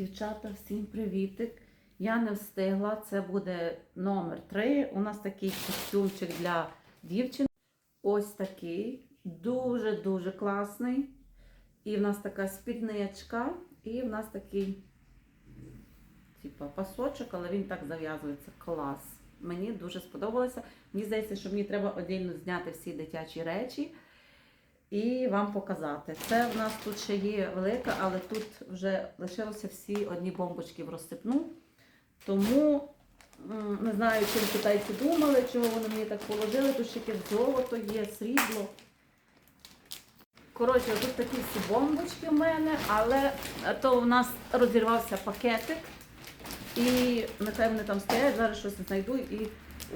Дівчата, всім привітик. Я не встигла. Це буде номер 3. У нас такий костюмчик для дівчин. Ось такий. Дуже-дуже класний. І в нас така спідничка. І в нас такий, типа, пасочок, але він так зав'язується. Клас. Мені дуже сподобалося. Мені здається, що мені треба отдільно зняти всі дитячі речі і вам показати. Це в нас тут ще є велика, але тут вже лишилося всі одні бомбочки в розсипну. Тому не знаю, чим китайці думали, чого вони мені так положили. Тут ще золото є, срібло. Коротше, тут такі всі бомбочки в мене, але то в нас розірвався пакетик. І нехай вони там стоять, зараз щось знайду. І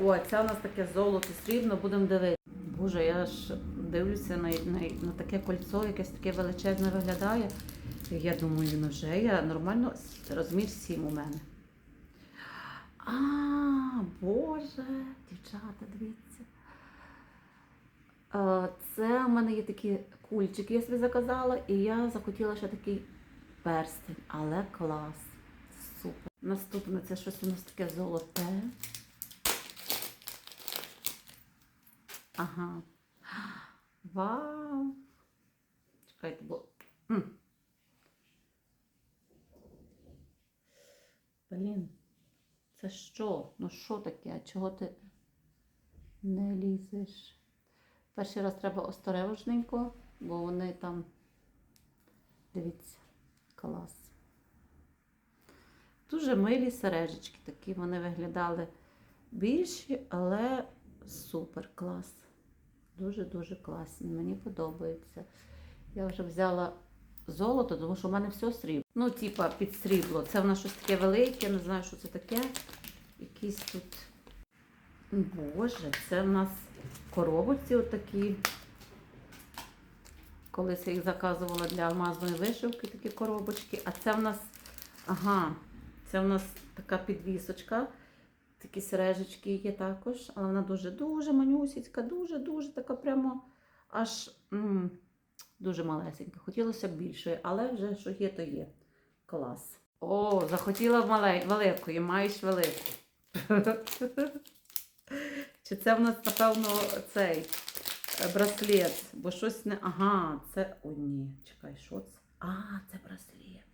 о, це у нас таке золото, срібно, будемо дивитися. Боже, я ж дивлюся на, на, на таке кольцо, якесь таке величезне виглядає. І я думаю, ну вже я нормально розмір 7 у мене. А, Боже, дівчата, дивіться. Це у мене є такі кульчики, я собі заказала, і я захотіла ще такий перстень, але клас. Супер. Наступне це щось у нас таке золоте. Ага. Вау! Чекайте, бо. Блін, це що? Ну що таке? Чого ти не лізеш? Перший раз треба осторожненько, бо вони там. Дивіться, клас. Дуже милі сережечки такі, вони виглядали більші, але супер клас. Дуже-дуже класні. Мені подобається. Я вже взяла золото, тому що в мене все срібло. Ну, типа під срібло. Це в нас щось таке велике, не знаю, що це таке. Якісь тут. Боже, це в нас коробочці отакі. Колись я їх заказувала для алмазної вишивки, такі коробочки. А це в нас, ага, це в нас така підвісочка. Такі сережечки є також, але вона дуже-дуже манюсіцька, дуже-дуже така прямо аж м, дуже малесенька. Хотілося б більшої, але вже що є, то є. Клас. О, захотіла великої, маєш велику. Чи це в нас, напевно, цей е, браслет? Бо щось не. Ага, це. О, ні, чекай, що це? А, це браслет.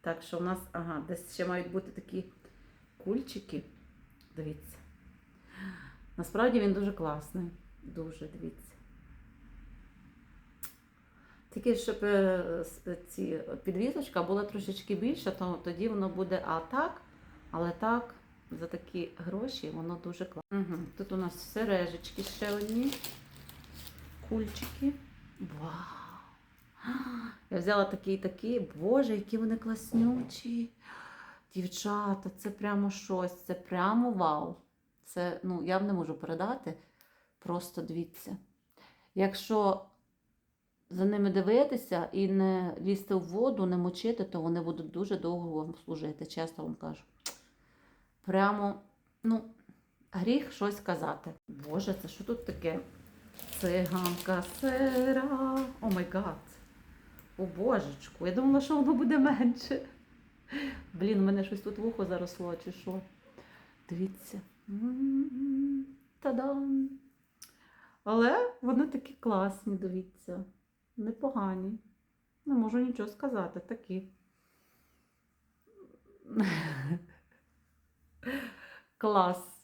Так що в нас, ага, десь ще мають бути такі кульчики. Дивіться. Насправді він дуже класний. Дуже дивіться. Тільки щоб е, ці підвісочка була трошечки більша, то тоді воно буде а так, але так, за такі гроші воно дуже класно. Угу. Тут у нас сережечки ще одні. Кульчики. Вау! Я взяла такі і такі. Боже, які вони класнючі. Дівчата, це прямо щось, це прямо вау. Це, ну, я не можу передати. Просто дивіться. Якщо за ними дивитися і не лізти в воду, не мочити, то вони будуть дуже довго вам служити, чесно вам кажу. Прямо, ну, гріх щось казати. Боже, це що тут таке? Циганка сира. О май гад. О божечку, я думала, що воно буде менше. Блін, у мене щось тут вухо заросло, чи що. Дивіться. Та-дам! Але вони такі класні, дивіться. Непогані. Не можу нічого сказати, такі. Клас.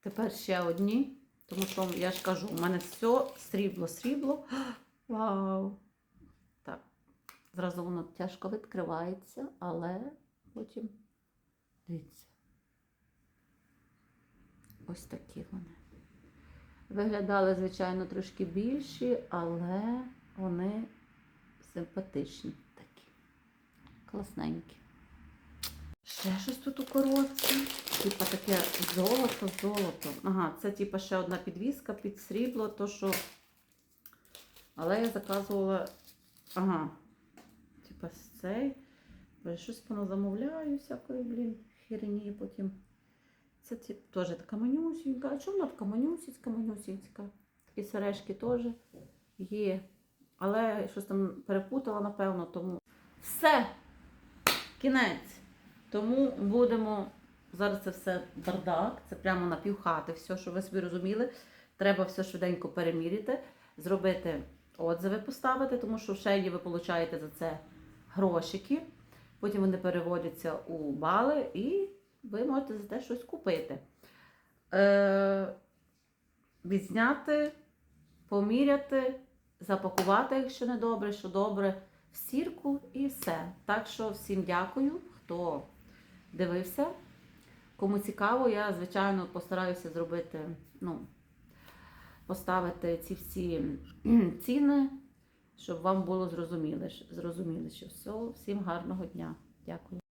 Тепер ще одні, тому що я ж кажу, у мене все срібло, срібло. Вау! Так, зразу воно тяжко відкривається, але потім дивіться. Ось такі вони. Виглядали, звичайно, трошки більші, але вони симпатичні такі. Класненькі. Ще щось тут у коробці. Типа таке золото, золото. Ага, це типа ще одна підвіска під срібло, то що. Але я заказувала. Ага. Типа цей. Я щось поназамовляю всякої, блін, херені потім. Це теж така манюсінька. А чому вона така манюсінька, манюсінька? Такі сережки теж є. Але щось там перепутала, напевно, тому. Все! Кінець! Тому будемо зараз це все бардак, це прямо на півхати, все, що ви собі розуміли. Треба все швиденько переміряти, зробити отзиви, поставити, тому що в шейні ви получаєте за це грошики. Потім вони переводяться у бали, і ви можете за те щось купити. Е, відзняти, поміряти, запакувати, якщо не добре, що добре, в сірку і все. Так що всім дякую, хто дивився. Кому цікаво, я, звичайно, постараюся зробити, ну, поставити ці всі ціни, щоб вам було зрозуміло, зрозуміло, що все, всім гарного дня. Дякую.